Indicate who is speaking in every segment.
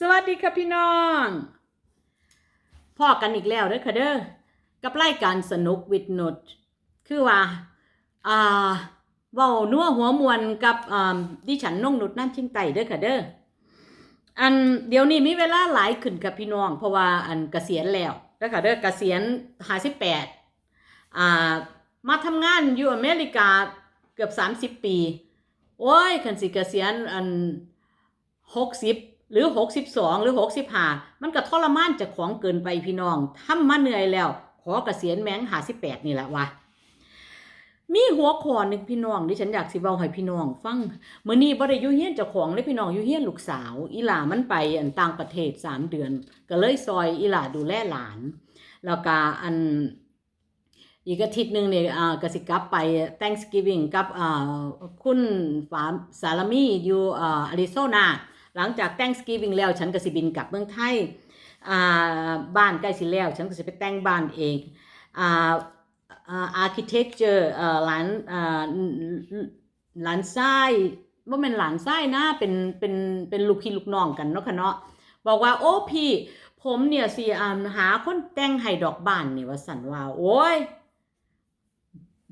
Speaker 1: สวัสดีค่ะพี่น้องพ่อกันอีกแล้วเด้อค่ะเด้อกับรายการสนุกวิดนุดคือว่าอ่าเว้านัวหัวมวนกับอ่าดิฉันน้องนุดนั่นชิงไตเด้อค่ะเด้ออันเดี๋ยวนี้มีเวลาหลายขึ้นกับพี่น้อง เพราะว่าอันเกษียณแล้วเด้อค่ะเด้อเกษียณ58อ่ามาทำงานอยู่อเมริกาเกือบ30ปี โอ้ยคันสิเกษียณอัน60 หรือ 62 หรือ 65 มันก็ทรมานจากของเกินไปพี่น้องทำมาเหนื่อยแล้ว ขอเกษียณแมง58นี่แหละวะมีหัวข้อหนึงพี่น้องที่ฉันอยากสิเว้าให้พี่น้อง ฟังเมื้อนี้บ่ได้อยู่เฮียนเจ้าของเลยพี่น้องอยู่เฮียนลูกสาว อีหลามันไปอันต่างประเทศ3เดือน ก็เลยซอยอีหลาดูแลหลาน แล้วก็อันอีกอาทิตย์หนึ่งเนี่ยอ่ากสิกลับไป Thanksgiving กับอ่าคุณฝาสารมีอยู่อ่าอาริโซนา หลังจาก Thanksgiving แล้ว ฉันก็สิบินกลับเมืองไทยอ่าบ้านใกล้สิแล้ว ฉันก็สิไปแต่งบ้านเองอ่าอา architecture อ่าหลานหลานชายว่าเป็นหลานชายนะเป็นเป็นเป็นลูกพี่ลูกน้องกันเนาะค่ะเนาะบอกว่าโอ้พี่ ผมเนี่ยสิอ่าหาคนแต่งให้ดอกบ้านเนี่ยว่าสันว่า โอ้ย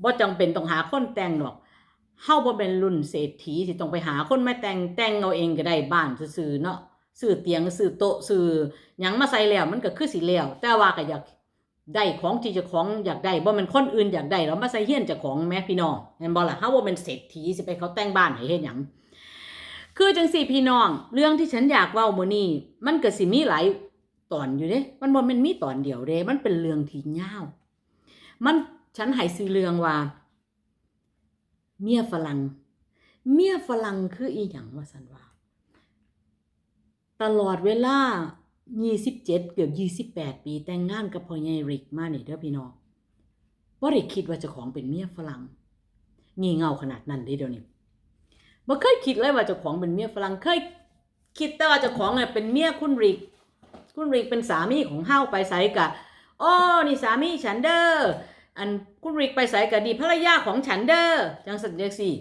Speaker 1: บ่จำเป็นต้องหาคนแต่งหรอก เฮาบ่เป็นรุ่นเศรษฐีสิต้องไปหาคนมาแต่งแต่งเอาเองก็ได้บ้านซื่อๆเนาะซื้อเตียงซื้อโต๊ะซื้อหยังมาใส่แล้วมันก็คือสิแล้วแต่ว่าก็อยากได้ของที่เจ้าของอยากได้บ่แม่นคนอื่นอยากได้แล้วมาใส่เฮียนเจ้าของแม่พี่น้องเห็นบ่ล่ะเฮาบ่เป็นเศรษฐีสิไปเขาแต่งบ้านให้เฮ็ดหยังคือจังสี่พี่น้อง เรื่องที่ฉันอยากเว้ามื้อนี้มันก็สิมีหลายตอนอยู่เด้มันบ่แม่นมีตอนเดียวเด้มันเป็นเรื่องที่ยาว มันฉันให้ซื้อเรื่องว่า เมียฝรั่งเมียฝรั่งคืออีหยังว่าสันว่า ตลอดเวลา27เกือบ28ปีแต่งงานกับพ่อใหญ่ริกมาเนี่ยเด้อพี่น้องบ่ได้คิดว่าเจ้าของเป็นเมียฝรั่งงี่เง่าขนาดนั้นเด้เดี๋ยวนี้บ่เคยคิดเลยว่าเจ้าของเป็นเมียฝรั่งเคยคิดแต่ว่าเจ้าของเนี่ยเป็นเมียคุณริก คุณริกเป็นสามีของเฮาไปไสกะอ้อนี่สามีฉันเด้อ อันคุณริกไปใส่กะดีภรรยาของฉันเด้อจังสันจังสี่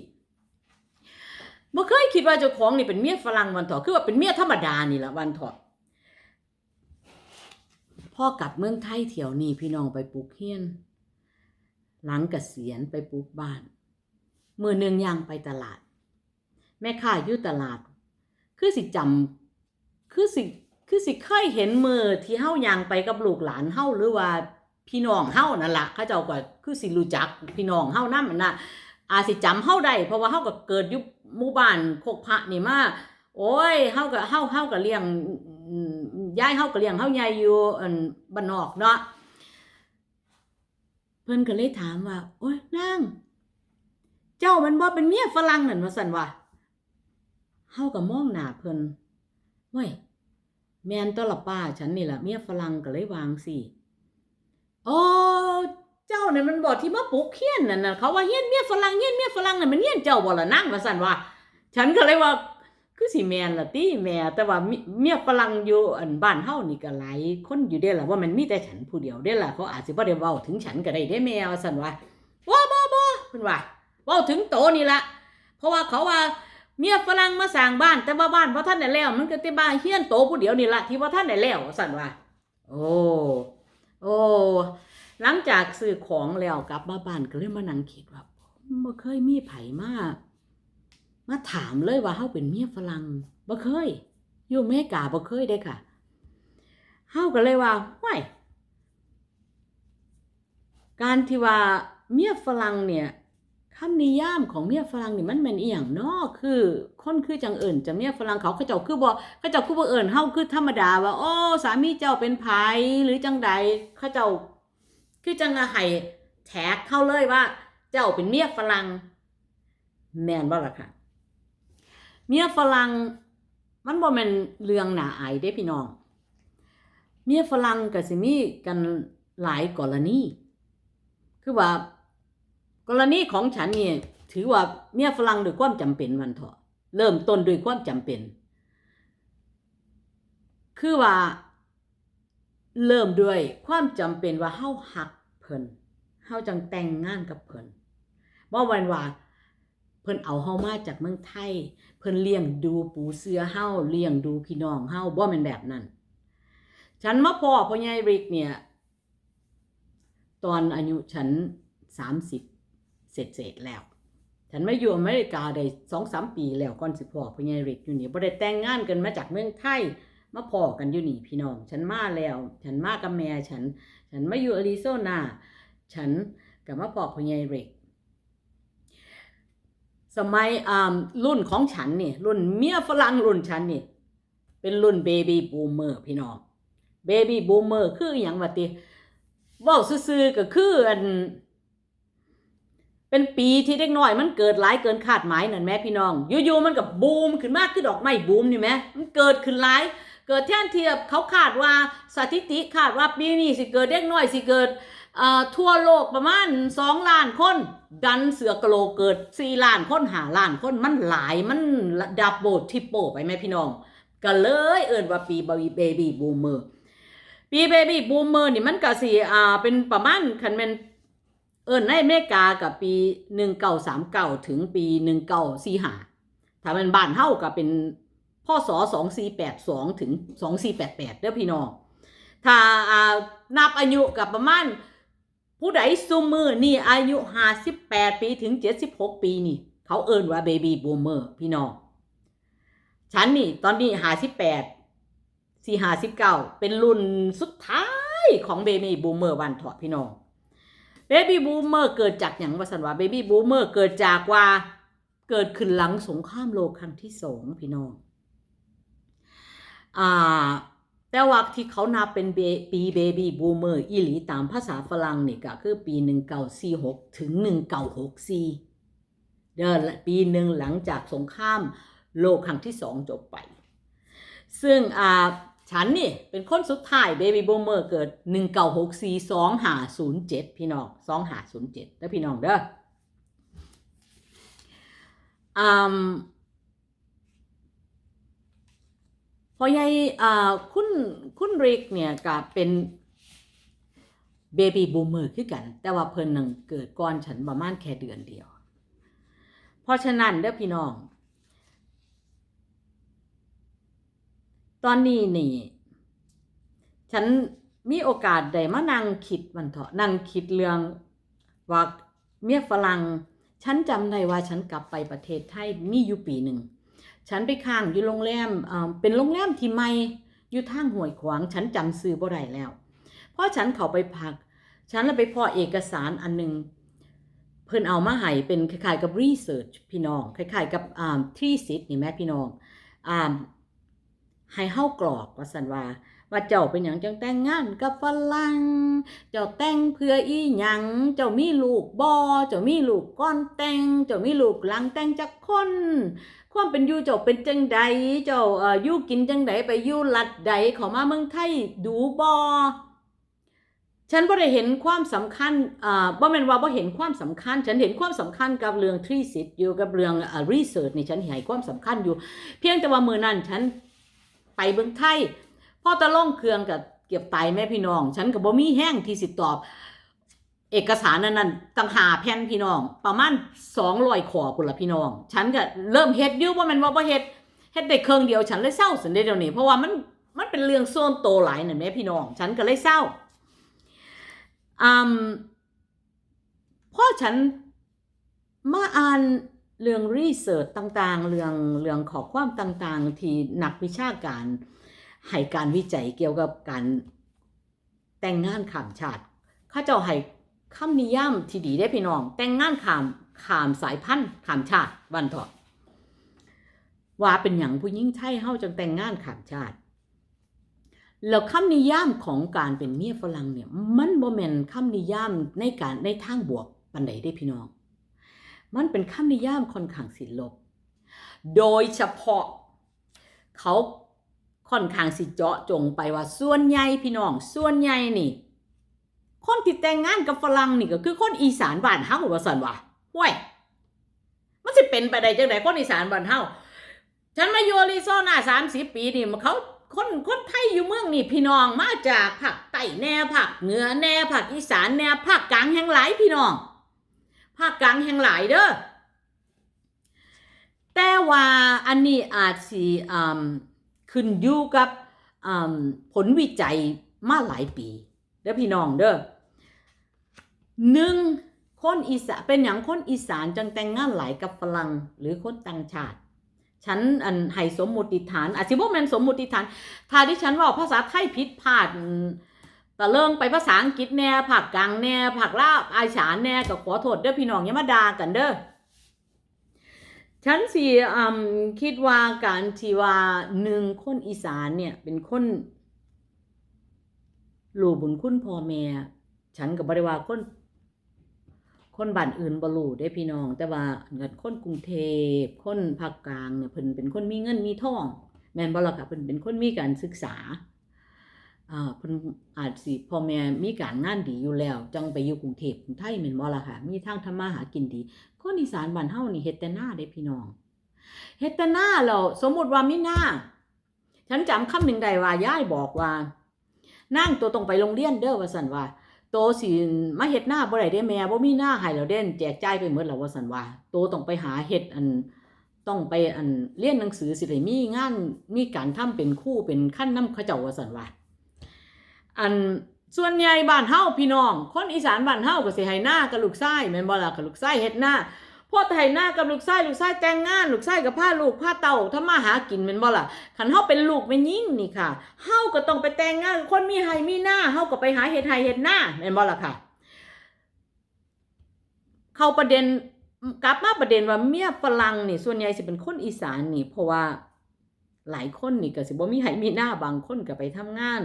Speaker 1: บ่เคยคิดว่าเจ้าของนี่เป็นเมียฝรั่งวันถอคือว่าเป็นเมียธรรมดานี่ละวันถอพ่อกลับเมืองไทยเที่ยวนี้พี่น้องไปปลูกเฮียน หลังเกษียณไปปลูกบ้าน มือหนึ่งยางไปตลาด แม่ค้าอยู่ตลาด คือสิจำคือสิคือสิเคยเห็นมือที่เฮายางไปกับลูกหลานเฮาหรือว่า พี่น้องเฮานั่นละเขาเจ้าก็คือสิรู้จักพี่น้องเฮานำนั่นนะอาจสิจำเฮาได้เพราะว่าเฮาก็เกิดอยู่หมู่บ้านโคกพระนี่มาโอ้ยเฮาก็เฮาเฮาก็เลี้ยงอืมยายเฮาก็เลี้ยงเฮาใหญ่อยู่อันบ้านนอกเนาะเพิ่นก็เลยถามว่า โอ้ยนางเจ้ามันบ่เป็นเมียฝรั่งนั่นว่าซั่นว่าเฮาก็มองหน้าเพิ่นเว้ยแม่นตัวละป้าฉันนี่ล่ะเมียฝรั่งก็เลยวางสิ โอ้เจ้าเนี่ยมันบอกที่มาปลูกเฮียนนั่นน่ะเขาว่าเฮียนเมียฝรั่งเฮียนเมียฝรั่งน่ะมันเฮียนเจ้าบ่ละนั่งว่าซั่นว่า ฉันก็เลยว่าคือสิแม่นล่ะติแม่แต่ว่าเมียฝรั่งอยู่อันบ้านเฮานี่ก็หลายคนอยู่เด้ล่ะว่ามันมีแต่ฉันผู้เดียวเด้ล่ะเขาอาจสิบ่ได้เว้าถึงฉันก็ได้เด้แม่ว่าซั่นว่าบ่บ่บ่เพิ่นว่าเว้าถึงโตนี่ล่ะเพราะว่าเขาว่าเมียฝรั่งมาสร้างบ้านแต่ว่าบ้านบ่ทันได้แล้ว มันก็แต่บ้านเฮียนโตผู้เดียวนี่ล่ะที่บ่ทันได้แล้วว่าซั่นว่า โอ้ โอ้หลังจากซื้อของแล้วกลับมาบ้านก็เลยมานั่งคิดว่าบ่เคยมีไผมามาถามเลยว่าเฮาเป็นเมียฝรั่งบ่เคย อยู่เมกาบ่เคยได้ค่ะเฮาก็เลยว่าห้วยการที่ว่าเมียฝรั่งเนี่ย คำนิยามของเมียฝรั่งนี่มันแม่นอีหยังเนาะคือคนคือจังเอิ้นจะเมียฝรั่งเขาเขาเจ้าคือบ่เขาเจ้าคือบ่เอิ้นเฮาคือธรรมดาว่าโอ้สามีเจ้าเป็นไผหรือจังใดเขาเจ้าคือจังอะให้แท็กเข้าเลยว่า เจ้าเป็นเมียฝรั่งแม่นบ่ล่ะค่ะ เมียฝรั่งมันบ่แม่นเรื่องหนาอายเด้พี่น้อง เมียฝรั่งก็สิมีกันหลายกรณีคือว่า กรณีของฉันเนี่ยถือว่าเมียฝรั่งด้วยความจำเป็นวันเถอะเริ่มต้นด้วยความจำเป็น คือว่า เริ่มด้วยความจำเป็นว่าเฮาหักเพิ่นเฮาจังแต่งงานกับเพิ่นบ่แม่นว่าเพิ่นพิ่นเอาเฮามาจากเมืองไทย เพิ่นเลี้ยงดูปูเสือเฮาเลี้ยงดูพี่น้องเฮาบ่แม่นแบบนั้น ฉันมาพ่อพ่อใหญ่ริกเนี่ย ตอนอายุฉันสามสิบ เสร็จเสร็จแล้ว ฉันมาอยู่อเมริกาได้สองสามปีแล้วก่อนสิพ่อพ่อใหญ่ริกอยู่นี่บ่ได้แต่งงานกันมาจากเมืองไทยมาพ่อกันอยู่นี่พี่น้อง ฉันมาแล้ว ฉันมากับแม่ฉัน ฉันมาอยู่อาริโซนา ฉันกับมาพ่อพ่อใหญ่ริกสมัยอ่ารุ่นของฉันนี่รุ่นเมียฝรั่งรุ่นฉันนี่เป็นรุ่นเบบี้บูมเมอร์พี่น้องเบบี้บูมเมอร์คืออย่างวะติว้าซื่อๆก็คืออัน เป็นปีที่เด็กน้อยมันเกิดหลายเกินคาดหมายนั่นแม่พี่น้องอยู่ๆมันกับบูมขึ้นมากคือดอกไม้บูมนี่แหมมันเกิดขึ้นหลาย เกิดแทนเทียบเขาคาดว่าสถิติคาดว่าปีนี้สิเกิดเด็กน้อยสิเกิดเอ่อทั่วโลกประมาณ2ล้านคน ดันเสือกะโลกเกิด4ล้านคนหาล้านคนมันหลายมันดับโบทิปโปไปไหมพี่น้องก็เลยเอิ่นว่าปีบเบบี้บูมเมอร์ปีเบบี้บูมเมอร์นี่มันก็สิอ่าเป็นประมาณคันแม่น เอิ่นในอเมริกากับปี1939ถึงปี1945ถ้าเป็นบ้านเฮาก็เป็นพศ2482ถึง2488เด้อพี่น้อง ถ้าอ่านับอายุกับประมาณผู้ใดซุมมือนี่อายุ58ปีถึง76ปีนี่ เขาเอิ่นว่าเบบี้บูมเมอร์พี่น้อง ฉันนี่ตอนนี้หาสิบแปดสี่หาสิบเก้าเป็นรุ่นสุดท้ายของเบบี้บูมเมอร์วันเถาะพี่น้อง เบบี้บูมเมอร์เกิดจากอย่างว่าสันว่าเบบี้บูมเมอร์เกิดจากว่าเกิดขึ้นหลังสงครามโลกครั้งที่สองพี่น้องอ่าแต่ว่าที่เขานับเป็นปีเบบี้บูมเมอร์อีหลีตามภาษาฝรั่งนี่ก็คือปี 1946 ถึง 1964 เดือนปีหนึ่งหลังจากสงครามโลกครั้งที่สองจบไป ซึ่งอ่า ฉันนี่เป็นคนสุดท้ายเบบี้บูมเมอร์เกิด 1964 2507 พี่น้อง 2507แล้วพี่น้องเด้ออืมพอใหญ่อ่าคุณคุณริกเนี่ยก็เป็นเบบี้บูมเมอร์คือกัน แต่ว่าเพิ่นนึงเกิดก่อนฉันประมาณแค่เดือนเดียว เพราะฉะนั้นเด้อพี่น้อง ตอนนี้นี่ ฉันมีโอกาสได้มานั่งคิดวันเถาะนั่งคิดเรื่องว่าเมียฝรั่งฉันจำได้ว่าฉันกลับไปประเทศไทยมีอยู่ปีหนึ่ง ฉันไปค้างอยู่โรงแรมอ่าเป็นโรงแรมที่ใหม่อยู่ทางห้วยขวาง ฉันจำซื้อบ่ได้แล้วพราะฉันเข้าไปพัก ฉันเลยไปพอเอกสารอันหนึ่งเพิ่นเอามาให้เป็นคล้ายๆกับรีเสิร์ชพี่น้องคล้ายๆกับอ่าที่สิทธิ์นี่แม่พี่น้องอ่า ให้เฮากรอกว่าสันว่าว่าเจ้าเป็นหยังจังแต่งงานกับฝรั่ง เจ้าแต่งเพื่ออีหยัง เจ้ามีลูกบ่เจ้ามีลูกก่อนแต่ง เจ้ามีลูกหลังแต่งจักคน ความเป็นอยู่เจ้าเป็นจังใด เจ้าเอ่ออยู่กินจังใดไปอยู่รัฐใดข้ามาเมืองไทยดูบ่ฉันบ่ได้เห็นความสำคัญอ่าบ่แม่นว่าบ่เห็นความสำคัญ ฉันเห็นความสำคัญกับเรื่องทรีสิทธิ์อยู่กับเรื่องอ่ารีเสิร์ชนี่ฉันให้ความสำคัญอยู่ เพียงแต่ว่ามือนั้นฉัน ไปเมืองไทยพ่อตะล่องเครื่องกับเก็บไตแม่พี่น้อง ฉันกับบ่มีแห้งที่สิตอบ เอกสารนั้นนั้นต่างหาแผ่นพี่น้อง ประมาณสองร้อยขอพุ่นละพี่น้อง ฉันก็เริ่มเฮ็ดอยู่ว่ามันว่าบ่เฮ็ดเฮ็ดได้เครื่องเดียวฉันเลยเศร้าสันเดียวนี้เพราะว่ามันมันเป็นเรื่องโซนโตหลายนั่นแม่พี่น้อง ฉันก็เลยเศร้าอืมพ่อฉันมาอ่าน เรื่องรีเสิร์ชต่างๆ เรื่องเรื่องขอความต่างๆ ที่นักวิชาการให้การวิจัยเกี่ยวกับการแต่งงานข้ามชาติข้าเจ้าให้คำนิยามที่ดีได้พี่น้อง แต่งงานข้ามข้ามสายพันธุ์ข้ามชาติวันเถอะว่าเป็นอย่างผู้หญิงไทยเฮาจังแต่งงานข้ามชาติแล้วคำนิยามของการเป็นเมียฝรั่งเนี่ยมันบ่แม่นคำนิยามในการในทางบวกปานใดได้พี่น้อง มันเป็นคำนิยามค่อนข้างสิลบ โดยเฉพาะเขาค่อนข้างสิเจาะจงไปว่าส่วนใหญ่พี่น้องส่วนใหญ่นี่ คนที่แต่งงานกับฝรั่งนี่ก็คือคนอีสานบ้านเฮาว่าซั่นว่าห้วยมันสิเป็นไปได้จังไดคนอีสานบ้านเฮาฉันมาอยู่อริโซนา30ปีนี่มันเขาคนคนไทยอยู่เมืองนี่พี่น้องมาจากภาคใต้แน่ภาคเหนือแน่ภาคอีสานแน่ภาคกลางแห่งหลายพี่น้อง ภาคกลางแห่งหลายเด้อแต่ว่าอันนี้อาจสิขึ้นอยู่กับผลวิจัยมาหลายปีเด้อพี่น้องเด้อหนึ่งคนอีสานเป็นอย่างคนอีสานจังแต่งงานหลายกับฝรั่งหรือคนต่างชาติ ฉันอันให้สมมติฐานอาจสิบ่แม่นสมมติฐาน ถ้าที่ฉันว่าภาษาไทยผิดพลาด ตะเลิงไปภาษาอังกฤษแน่ภาคกลางแน่ภาคลาวอาฉานแน่ก็ขอโทษเด้อพี่น้องอย่ามาด่ากันเด้อฉันสิอืมคิดว่าการที่ว่าหนึ่งคนอีสานเนี่ยเป็นคนรู้บุญคุณพ่อแม่ฉันก็บ่ได้ว่าคน คนบ้านอื่นบ่รู้ได้พี่น้อง แต่ว่าเงินคนกรุงเทพคนภาคกลางเนี่ยเพิ่นเป็นคนมีเงินมีทอง แม่นบ่ล่ะค่ะเพิ่นเป็นคนมีการศึกษา อ่าเพิ่นอาจสิพ่อแม่มีการงานดีอยู่แล้ว จังไปอยู่กรุงเทพกรุงไทยแม่นบ่ล่ะค่ะ มีทางทำมาหากินดีคนอีสานบ้านเฮานี่เฮ็ดแต่หน้าเด้พี่น้องเฮ็ดแต่หน้าแล้วสมมุติว่ามีหน้าฉันจำคำหนึ่งได้ว่ายายบอกว่านั่งตัวต้องไปโรงเรียนเด้อว่าซั่นว่าโตสิมาเฮ็ดหน้าบ่ได้เด้แม่บ่มีหน้าให้แล้วเด่นแจกจ่ายไปหมดแล้วว่าซั่นว่าโตต้องไปหาเฮ็ดอันต้องไปอันเรียนหนังสือสิได้มีงานมีการทำเป็นคู่เป็นขั้นนำเขาเจ้าว่าซั่นว่า อันส่วนใหญ่บ้านเฮาพี่น้อง คนอีสานบ้านเฮาก็สิให้หน้ากับลูกชายแม่นบ่ล่ะกับลูกชายเฮ็ดหน้าพอไถหน้ากับลูกชายลูกชายแต่งงานลูกชายกับพาลูกพาเต้าทำมาหากินแม่นบ่ล่ะคันเฮาเป็นลูกแม่ยิ่งนี่ค่ะเฮาก็ต้องไปแต่งงาน คนมีไห้มีหน้าเฮาก็ไปหาเฮ็ดไห้เฮ็ดหน้าแม่นบ่ล่ะค่ะ เข้าประเด็นกลับมาประเด็นว่าเมียฝรั่งนี่ส่วนใหญ่สิเป็นคนอีสานนี่ เพราะว่าหลายคนนี่ก็สิบ่มีไห้มีหน้าบางคนก็ไปทำงาน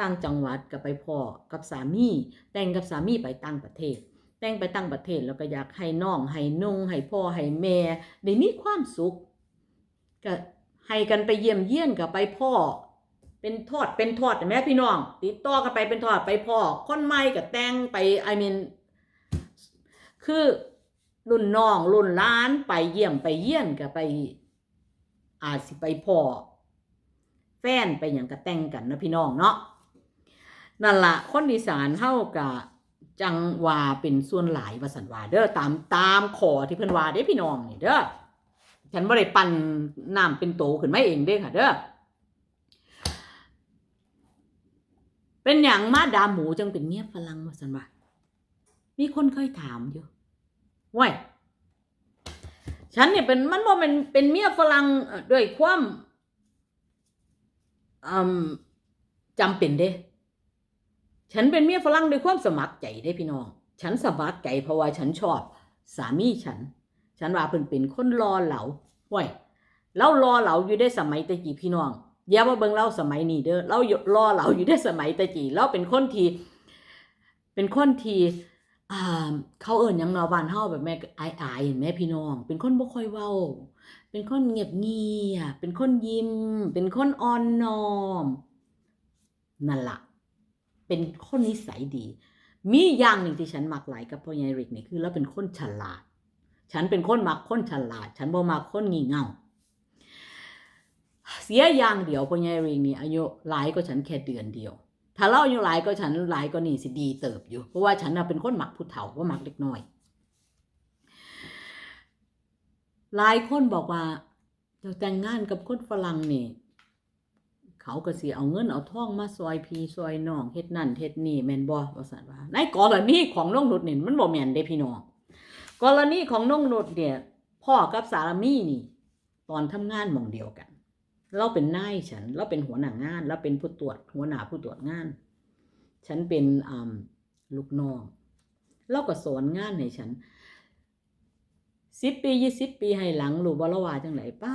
Speaker 1: ต่างจังหวัดก็ไปพ่อกับสามี แต่งกับสามีไปต่างประเทศ แต่งไปต่างประเทศแล้วก็อยากให้น้องให้นุ่งให้พ่อให้แม่ได้มีความสุขก็ให้กันไปเยี่ยมเยี่ยนกับไปพ่อ เป็นทอดเป็นทอดแม่พี่น้อง ติดต่อกันไปเป็นทอดไปพ่อคนใหม่ก็แต่งไปไอเมนคือรุ่นน้องรุ่นล้านไปเยี่ยมไปเยี่ยนก็ไปอาจสิไปพ่อ แฟนไปอย่างกระแต่งกันนะพี่น้องเนาะนั่นละคนอีสานเฮากะจังว่าเป็นส่วนหลายวาสันวาเด้อตามตามขอที่เพิ่นว่าเด้พี่น้องนี่เด้อฉันบ่ได้ปั่นน้ำเป็นโตขึ้นมาเองเด้ค่ะเด้อเป็นอย่างมาดามหมูจังเป็นเมียบฝรั่งวาสันวามีคนเคยถามอยู่ว้ยฉันเนี่ยเป็นมันบ่เป็นเป็นเมียฝรั่งด้วยความ จำเป็นเด้ ฉันเป็นเมียฝรั่งด้วยความสมัครใจเด้พี่น้อง ฉันสมัครใจเพราะว่าฉันชอบ สามีฉัน ฉันว่าเพิ่นเป็นคนรอเหลาห้วยเรารอเหลาอยู่ได้สมัยตะกี้พี่น้องอย่ามาเบิ่งเราสมัยนี้เด้อเรารอเหลาอยู่ได้สมัยตะกี้เราเป็นคนทีเป็นคนทีเขาเอิ้นหยังนาะบ้านเฮาแบบแม่อายๆเห็นไหมพี่น้อง เป็นคนบ่ค่อยเว้า เป็นคนเงียบเงียบเป็นคนยิ้ม เป็นคนอ่อนน้อมนั่นละเป็นคนนิสัยดี มีอย่างหนึ่งที่ฉันมักหลายกับพ่อใหญ่ริกนี่คือเราเป็นคนฉลาด ฉันเป็นคนมักคนฉลาด ฉันบ่มักคนงี่เง่าเสียอย่างเดียวพ่อใหญ่ริกนี่อายุหลายกว่าฉันแค่เดือนเดียว ถ้าเราอายุหลายก็ฉันหลายก็นี่สิดีเติบอยู่เพราะว่าฉันน่ะเป็นคนมักผู้เฒ่าว่ามักเล็กน้อย หลายคนบอกว่าเจ้าแต่งงานกับคนฝรั่งนี่ เขาก็สิเอาเงินเอาทองมาซอยพี่ซอยน้องเฮ็ดนั่นเฮ็ดนี่แม่นบ่ว่าซั่นว่าในกรณีของน้องนุชนี่มันบ่แม่นเด้พี่น้องกรณีของน้องนุชเนี่ยพ่อกับสามีนี่ ตอนทำงานหม่องเดียวกัน เราเป็นนายฉัน เราเป็นหัวหน้างาน เราเป็นผู้ตรวจหัวหน้าผู้ตรวจงาน ฉันเป็นอ่าลูกน้องเราก็สอนงานให้ฉัน สิบปียี่สิบปีให้หลังรู้บ่ละว่าจังไหนป้า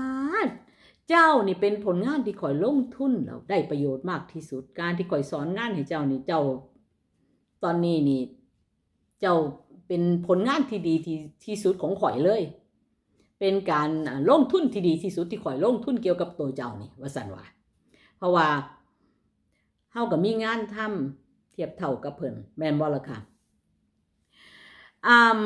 Speaker 1: เจ้านี่เป็นผลงานที่ข่อยลงทุนแล้วได้ประโยชน์มากที่สุดการที่ข่อยสอนงานให้เจ้านี่เจ้า ตอนนี้นี่ เจ้าเป็นผลงานที่ดีที่ที่สุดของข่อยเลย เป็นการลงทุนที่ดีที่สุดที่ข่อยลงทุนเกี่ยวกับตัวเจ้านี่ว่าสันว่าเพราะว่าเฮาก็มีงานทำเทียบเท่ากับเพิ่นแม่นบ่ล่ะค่ะอืม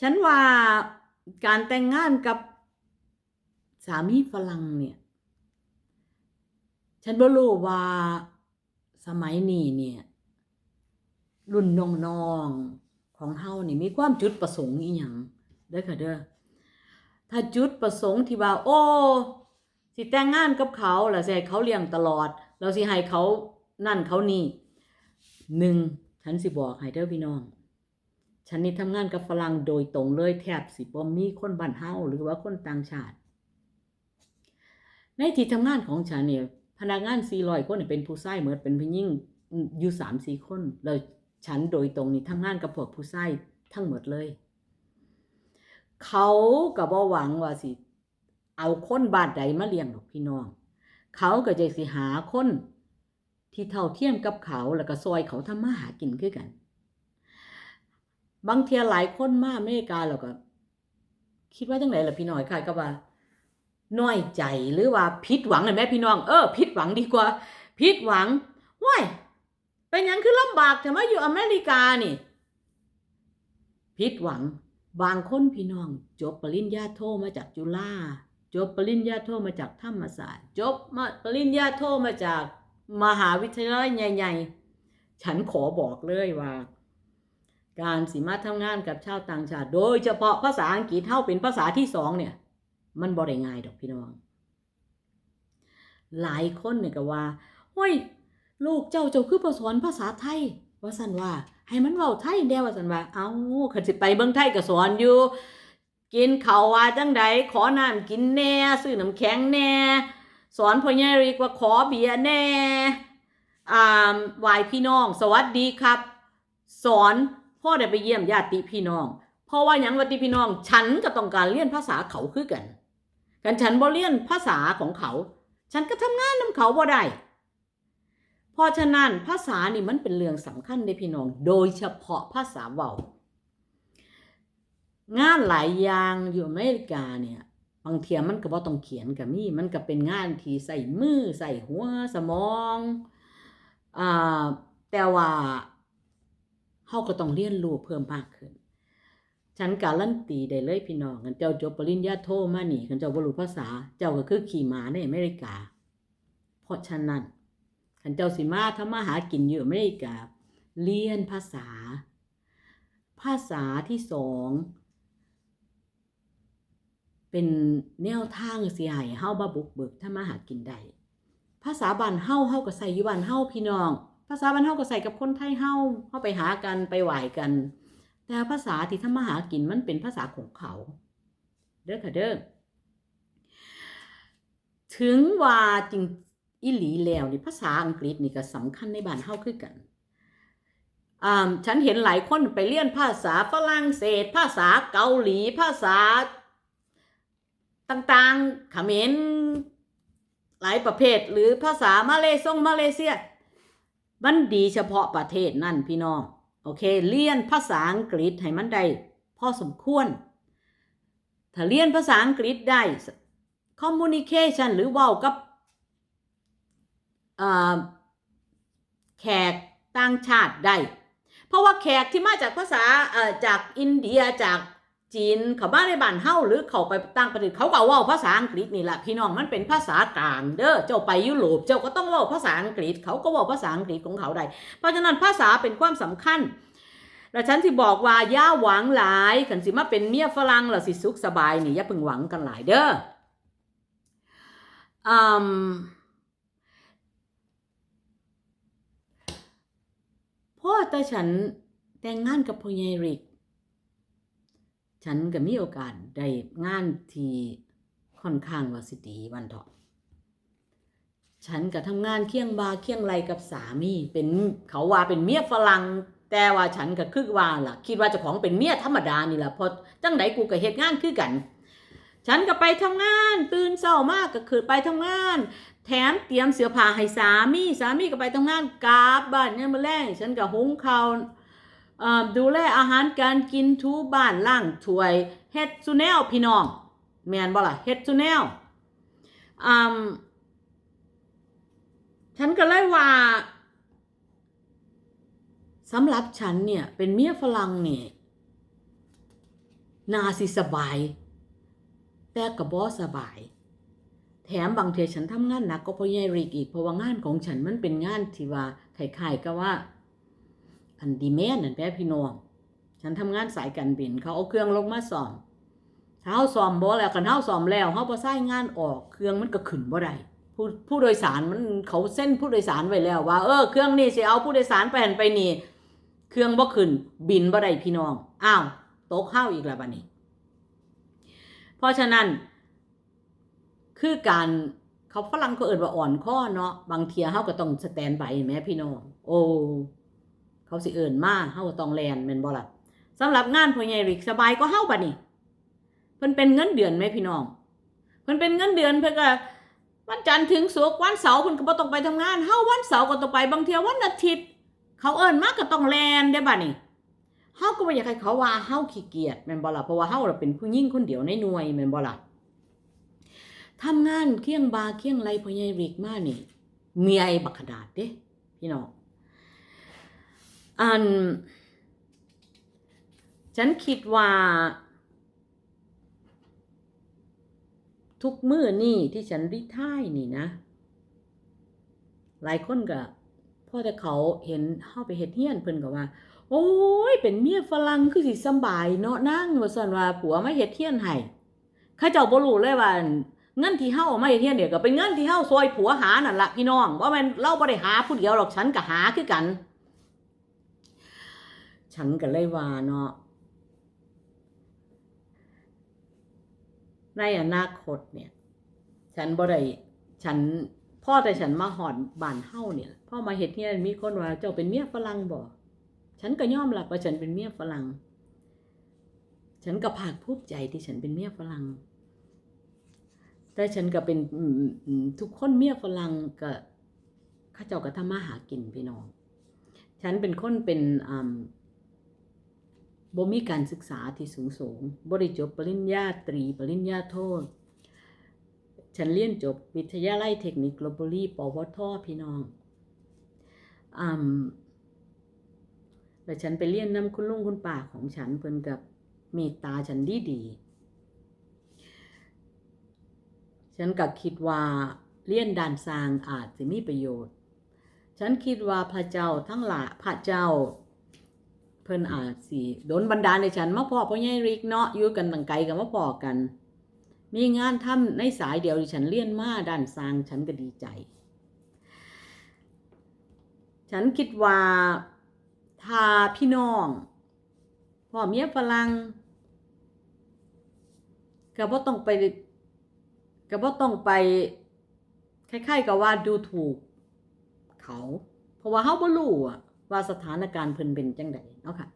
Speaker 1: ฉันว่าการแต่งงานกับสามีฝรั่งเนี่ย ฉันบ่รู้ว่าสมัยนี้เนี่ย รุ่นน้องๆของเฮานี่มีความจุดประสงค์อีหยังเด้อค่ะเด้อถ้าจุดประสงค์ที่ว่า โอ้สิแต่งงานกับเขาแล้วสิให้เขาเลี้ยงตลอดแล้วสิให้เขานั่นเขานี่หนึ่งฉันสิบอกให้เด้อพี่น้อง ฉันนี่ทำงานกับฝรั่งโดยตรงเลยแทบสิบ่มีคนบ้านเฮาหรือว่าคนต่างชาติ ในที่ทำงานของฉันเนี่ยพนักงาน400คนเนี่ยเป็นผู้ชายเหมือนเป็นผู้หญิงอยู่3-4คนแล้วฉันโดยตรงนี่ทำงานกับพวกผู้ชายทั้งหมดเลย เขาก็บ่หวังว่าสิ เอาคนบานใดมาเลี้ยงดอกพี่น้อง เขาก็จะสิหาคนที่เท่าเทียมกับเขาแล้วก็ซอยเขาทำมาหากินคือกัน บางเทียหลายคนมาอเมริกาแล้วก็ คิดว่าจังไหนล่ะพี่น้อยค่ะก็ว่าน้อยใจหรือว่าผิดหวังเลยแม่พี่น้องเออผิดหวังดีกว่าผิดหวังว้ายเป็นยังคือลำบากแต่มาอยู่อเมริกานี่ผิดหวัง บางคนพี่น้อง จบปริญญาโทมาจากจุฬาจบปริญญาโทมาจากธรรมศาสตร์ จบมาปริญญาโทมาจากมหาวิทยาลัยใหญ่ ๆ ฉันขอบอกเลยว่า การสิมาทำงานกับชาวต่างชาติ โดยเฉพาะภาษาอังกฤษเท่าเป็นภาษาที่สองเนี่ย มันบ่ได้ง่ายดอกพี่น้อง หลายคนเนี่ยก็ว่าเฮ้ยลูกเจ้าเจ้าคือบ่สอนภาษาไทย ว่าซั่นว่า ให้มันเว้าไทยแน่ว่าซั่นว่า เอ้าคันสิไปเบิ่งไทยก็สอนอยู่ กินข้าวว่าจังใดขอน้ำกินแน่ซื้อน้ำแข็งแน่ สอนพ่อใหญ่ริกว่าขอเบียร์แน่อ่าวายพี่น้อง สวัสดีครับ สอน พ่อได้ไปเยี่ยมญาติพี่น้อง เพราะว่ายังวัติพี่น้อง ฉันก็ต้องการเรียนภาษาเขาคือกัน กันฉันบ่เรียนภาษาของเขา ฉันก็ทำงานนํเขาบ่ได้เพราะฉะนั้นภาษานี่มันเป็นเรื่องสำคัญในพี่น้อง โดยเฉพาะภาษาเว้างานหลายอย่างอยู่อเมริกาเนี่ยบางเทียมันก็บ่ต้องเขียนก็มีมันก็เป็นงานที่ใส่มือใส่หัวสมองอ่าแต่ว่า เฮาก็ต้องเรียนรู้เพิ่มมากขึ้น ฉันการันตีได้เลยพี่น้องกันเจ้าจบปริญญาโทมานี่กันเจ้าบ่รู้ภาษา เจ้าก็คือขี่ม้าในอเมริกา เพราะฉะนั้นคันเจ้าสิมาทำมาหากินอยู่อเมริกาเรียนภาษา ภาษาที่สองเป็นแนวทางสิให้เฮาบ่บุกเบิกทำมาหากินได้ภาษาบ้านเฮาเฮาก็ใส่อยู่บ้านเฮาพี่น้อง ภาษาบ้านเฮาก็ใส่กับคนไทยเฮาเฮาไปหากันไปไหว้กัน แต่ภาษาที่ทำมาหากินมันเป็นภาษาของเขา เด้อค่ะเด้อถึงว่าจริงอีหลีแล้วนี่ภาษาอังกฤษนี่ก็สำคัญในบ้านเฮาคือกันอ่าฉันเห็นหลายคนไปเรียนภาษาฝรั่งเศส ภาษาเกาหลี ภาษาต่างๆเขมรหลายประเภท หรือภาษามาเลซงมาเลเซีย มันดีเฉพาะประเทศนั่นพี่น้อง โอเค เรียนภาษาอังกฤษให้มันได้พอสมควร ถ้าเรียนภาษาอังกฤษได้ communication หรือเว้ากับแขกต่างชาติได้ เพราะว่าแขกที่มาจากภาษาจากอินเดียจาก จีนเขาบ้านในบ้านเฮาหรือเขาไปต่างประเทศเขาก็เว้าภาษาอังกฤษนี่แหละพี่น้องมันเป็นภาษากลางเด้อเจ้าไปยุโรปเจ้าก็ต้องเว้าภาษาอังกฤษ เขาก็เว้าภาษาอังกฤษของเขาได้เพราะฉะนั้นภาษาเป็นความสำคัญและฉันที่บอกว่าย่าหวังหลายขันสิมาเป็นเมียฝรั่งแล้วสิสุขสบายนี่อย่าเพิ่งหวังกันหลายเด้ออืมพ่อแต่ฉันแต่งงานกับพ่อใหญ่ริก ฉันก็มีโอกาสได้งานที่ค่อนข้างว่าสิดีวันเถาะฉันก็ทำงานเคียงบาเคียงไรกับสามีเป็นเขาว่าเป็นเมียฝรั่งแต่ว่าฉันก็คือว่าล่ะ คิดว่าเจ้าของเป็นเมียธรรมดานี่แหละเพราะจังไดกูก็เฮ็ดงานคือกัน ฉันก็ไปทำงานตื่นเช้ามากก็คือไปทำงาน แถมเตรียมเสื้อผ้าให้สามีสามีก็ไปทำงานกลับบ้านเนี่ยมมาแรงฉันก็หุงข้าวเอ่อ ดูแลอาหารการกินทูบ้านล้างถวยเฮ็ดซุแนวพี่น้องแมนบ่ล่ะเฮ็ดซุแนวอืมฉันก็เลยว่าสำหรับฉันเนี่ยเป็นเมียฝรั่งเนี่ยนาสิสบาย แต่กับบอสบาย แถมบางทีฉันทำงานหนักก็เพราะยายริกอีกเพราะว่างานของฉันมันเป็นงานที่ว่าคล้ายๆกับว่า อันดีแมนนั่นแพ้พี่น้องฉันทำงานสายการบิน เขาเอาเครื่องลงมาซ่อมถ้าซ่อมบ่แล้วกันเฮาซ่อมแล้วเฮาบ่ใช้งานออกเครื่องมันก็ขึ้นบ่ได้ผู้ผู้โดยสารมันเขาเส้นผู้โดยสารไว้แล้วว่าเออเครื่องนี้สิเอาผู้โดยสารไปหันไปนี่เครื่องบ่ขึ้นบินบ่ได้พี่น้องอ้าวตกข้าวอีกแล้วบัดนี้ เพราะฉะนั้น คือการเขาฝรั่งเขาเอิ้นว่าอ่อนข้อเนาะบางเทียเฮาก็ต้องสแตนบายแม่พี่น้องโอ้ เขาสิเอินมาเฮาก็ต้องแลนแม่นบ่ล่ะสำหรับงานพ่อใหญ่ริกสบายก็เฮาบัดนี้เพิ่นเป็นเงินเดือนไหมพี่น้องเพิ่นเป็นเงินเดือนเพิ่นก็วันจันทร์ถึงศุกร์วันเสาร์เพิ่นก็บ่ต้องไปทำงานเฮาวันเสาร์ก็ต้องไปบางเทียวันอาทิตย์เขาเอิ้นมาก็ต้องแลนได้บัดนี้เฮาก็บ่อยากให้เขาว่าเฮาขี้เกียจแม่นบ่ล่ะเพราะว่าเฮาเป็นผู้หญิงคนเดียวในหน่วยแม่นบ่ล่ะทำงานเคียงบาเคียงไรพ่อใหญ่ริกมานี่เมียไอ้บักขนาดเด้พี่น้อง อัน ฉันคิดว่า ทุกมื้อนี่ที่ฉันริท่ายนี่นะ หลายคนก็พอแต่เขาเห็นเฮาไปเฮ็ดเฮียนเพิ่นก็ว่า โอ้ย เป็นเมียฝรั่งคือสิสบายเนาะนางว่าซั่นว่าผัวมาเฮ็ดเฮียนให้เขาเจ้าบ่รู้เลยว่าเงินที่เฮาเอามาเฮ็ดเฮียนเนี่ยก็เป็นเงินที่เฮาซอยผัวหานั่นละพี่น้องว่าแม่นเราบ่ได้หาผู้เดียวหรอกฉันก็หาคือกัน ฉันก็เลยว่าเนาะในอนาคตเนี่ย ฉันบ่ได้ฉันพ่อแต่ฉันมาหอดบ้านเฮาเนี่ยพ่อมาเฮ็ดเนี่ยมีคนว่าเจ้าเป็นเมียฝรั่งบ่ฉันก็ยอมรับว่าฉันเป็นเมียฝรั่งฉันก็ภาคภูมิใจที่ฉันเป็นเมียฝรั่งแต่ฉันก็เป็นทุกคนเมียฝรั่งก็ข้าเจ้าก็ทำมาหากินพี่น้อง ฉันเป็นคนเป็นอ่า บ่มีการศึกษาที่สูงสูงบ่ได้จบปริญญาตรี ปริญญาโทฉันเรียนจบวิทยาลัยเทคนิคลบบุรีปวทพี่น้องอืมแล้วฉันไปเรียนนำคุณลุงคุณป้าของฉันเพิ่นกับเมตตาฉันดีดี ฉันก็คิดว่าเรียนด้านสร้างอาจจะมีประโยชน์ ฉันคิดว่าพระเจ้าทั้งหลายพระเจ้า เพิ่นอาจสิโดนบันดาลในฉันมาพ่อพ่อใหญ่ริกเนาะอยู่กันตั้งไกลกันมาพ่อกัน มีงานทำในสายเดียวที่ฉันเรียนมาด้านสร้างฉันก็ดีใจ ฉันคิดว่าถ้าพี่น้องพ่อเมียฝรั่งก็บ่ต้องไปก็บ่ต้องไปคล้ายๆกับว่าดูถูกเขา เพราะว่าเฮาบ่รู้อะ ว่าสถานการณ์เพิ่นเป็นจังไดเนาะค่ะ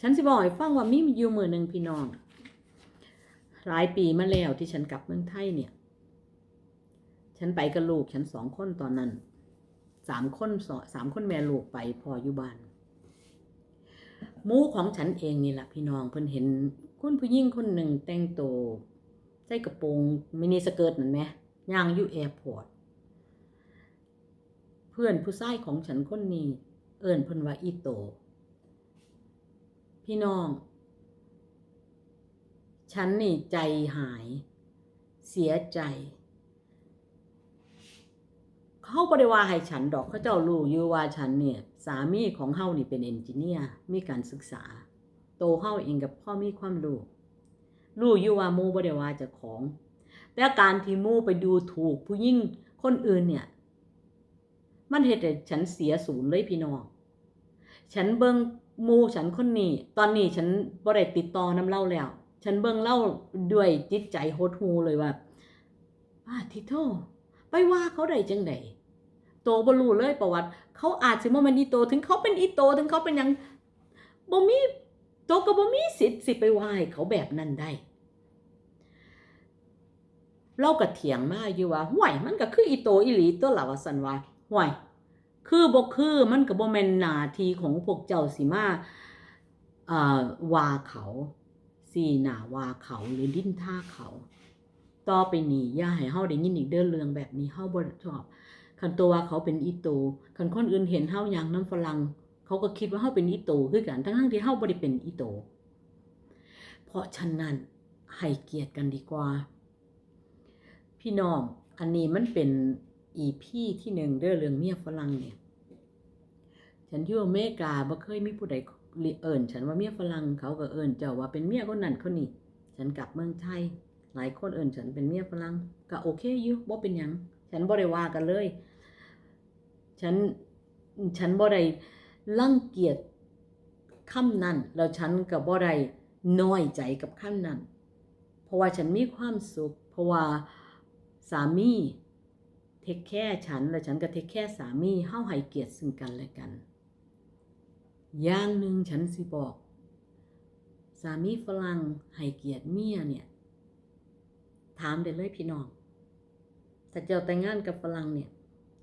Speaker 1: ฉันสิบอกให้ฟังว่ามีอยู่มื้อหนึงพี่น้อง หลายปีมาแล้วที่ฉันกลับเมืองไทยเนี่ย ฉันไปกับลูกฉันสองคนตอนนั้นสามคนสอสามคนแม่ลูกไปพออยู่บ้านมูของฉันเองนี่แหละพี่น้องเพิ่นเห็นคุณผู้หญิงคนหนึ่งแต่งตัวใส่กระโปรงมินิสเกิร์ตนั่นไหมย่างอยู่แอร์พอร์ตเพื่อนผู้ชายของฉันคนนี้ เอิ้นเพิ่นว่าอีโต พี่น้อง ฉันนี่ใจหาย เสียใจ เขาบ่ได้ว่าให้ฉันดอกเขาเจ้ารู้อยู่ว่าฉันเนี่ยสามีของเฮานี่เป็นเอนจิเนียร์มีการศึกษา โตเฮาเองกับพ่อมีความรู้รู้อยู่ว่ามูบ่ได้ว่าจ้าของ แต่การที่มูไปดูถูกผู้หญิงคนอื่นเนี่ย มันเฮ็ดให้ฉันเสียศูนย์เลยพี่น้อง ฉันเบิงมู่ฉันคนนี้ ตอนนี้ฉันบ่ได้ติดต่อน้ำเล่าแล้ว ฉันเบิงเล่าด้วยจิตใจโหดหูเลยว่าป้าทิโทไปว่าเขาได้จังไดโตบรูเลยประวัติ เขาอาจสิบ่แม่นอีโต ถึงเขาเป็นอีโต ถึงเขาเป็นยังบ่มีโตก็บ่มีสิทธิ์สิไปว่าให้เขาแบบนั้นได้เราก็เถียงมาอยู่ว่าห่วยมันก็คืออีโตอีหลีตัวล่ะว่าซั่นว่า ห่วย คือบ่คือมันก็บ่แม่นนาทีของพวกเจ้าสิมาเอ่อวาเขาสีหนาวาเขาหรือดิ้นท่าเขา ต่อไปนี้ย่าให้เฮาได้ยินอีกเด้อเรื่องแบบนี้เฮาบ่ชอบคันตัวว่าเขาเป็นอีโตคันคนอื่นเห็นเฮาหยังน้ำฝรั่งเขาก็คิดว่าเฮาเป็นอีโตคือกันทั้งๆที่เฮาบ่ได้เป็นอีโต เพราะฉะนั้นให้เกียรติกันดีกว่า พี่น้องอันนี้มันเป็น อีพี่ที่หนึ่งเรื่องเรื่องเมียฝรั่งเนี่ยฉันอยู่อเมริกาบ่เคยมีผู้ใดเอิ้นฉันว่าเมียฝรั่งเขาก็เอิ้นเจ้าว่าเป็นเมียคนนั้นคนนี้ฉันกลับเมืองไทยหลายคนเอิ้นฉันเป็นเมียฝรั่งก็โอเคอยู่บ่เป็นหยังฉันบ่ได้ว่ากันเลย ฉันฉันบ่ได้รังเกียจคำนั้นแล้วฉันก็บ่ได้น้อยใจกับคำนั้น เพราะว่าฉันมีความสุข เพราะว่าสามี เทคแค่ฉันและฉันก็เทคแค่สามีเฮาให้เกียรติซึ่งกันและกัน อย่างหนึ่งฉันสิบอก สามีฝรั่งให้เกียรติเมียเนี่ย ถามได้เลยพี่น้องถ้าเจ้าแต่งงานกับฝรั่งเนี่ย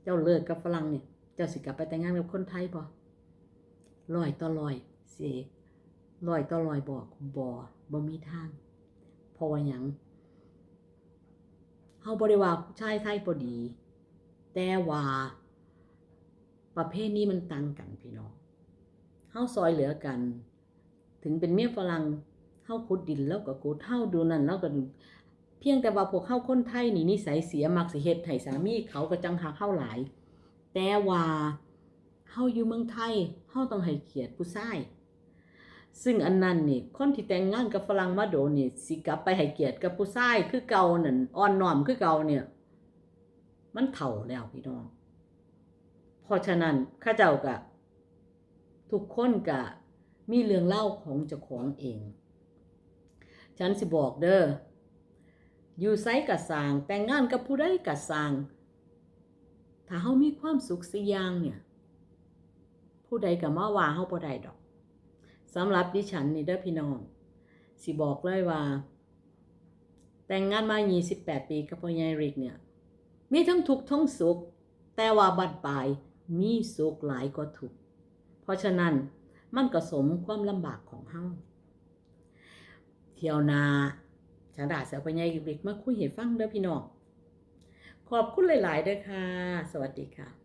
Speaker 1: เจ้าเลิกกับฝรั่งเนี่ย เจ้าสิกลับไปแต่งงานกับคนไทยบ่ลอยต่อลอยเสิลอยต่อลอยบอกบ่บ่มีทางเพราะว่าหยังเฮาบ่ได้ว่าผู้ชายไทยบ่ดี แต่ว่าประเภทนี้มันต่างกันพี่น้องเฮาซอยเหลือกัน ถึงเป็นเมียฝรั่งเฮาขุดดินแล้วก็ขุดเฮาดูนั่นแล้วก็เพียงแต่ว่าพวกเฮาคนไทยนี่นิสัยเสียมักสิเฮ็ดให้สามีเขาก็จังหักเฮาหลาย แต่ว่าเฮาอยู่เมืองไทยเฮาต้องให้เกียรติผู้ชายซึ่งอันนั้นนี่คนที่แต่งงานกับฝรั่งมาโดนี่สิกลับไปให้เกียรติกับผู้ชายคือเก่านั่นอ่อนน้อมคือเก่าเนี่ย มันเฒ่าแล้วพี่น้อง เพราะฉะนั้นข้าเจ้าก็ทุกคนก็มีเรื่องเล่าของเจ้าของเอง ฉันสิบอกเด้อ อยู่ไสกะสาง แต่งงานกับผู้ใดกะสาง ถ้าเฮามีความสุขสิยางเนี่ย ผู้ใดก็มาว่าเฮาบ่ได้ดอกสำหรับดิฉันนี่เด้อพี่น้อง สิบอกเลยว่า แต่งงานมา28ปีกับพ่อใหญ่ริกเนี่ย มีทั้งทุกข์ทั้งสุข แต่ว่าบัดปลายมีสุขหลายกว่าทุกข์เพราะฉะนั้นมันก็สมความลำบากของเฮาเที่ยวนาฉันดาเสียพ่อใหญ่ริกมาคุยให้ฟังเด้อพี่น้องขอบคุณหลาย ๆเด้อค่ะ สวัสดีค่ะ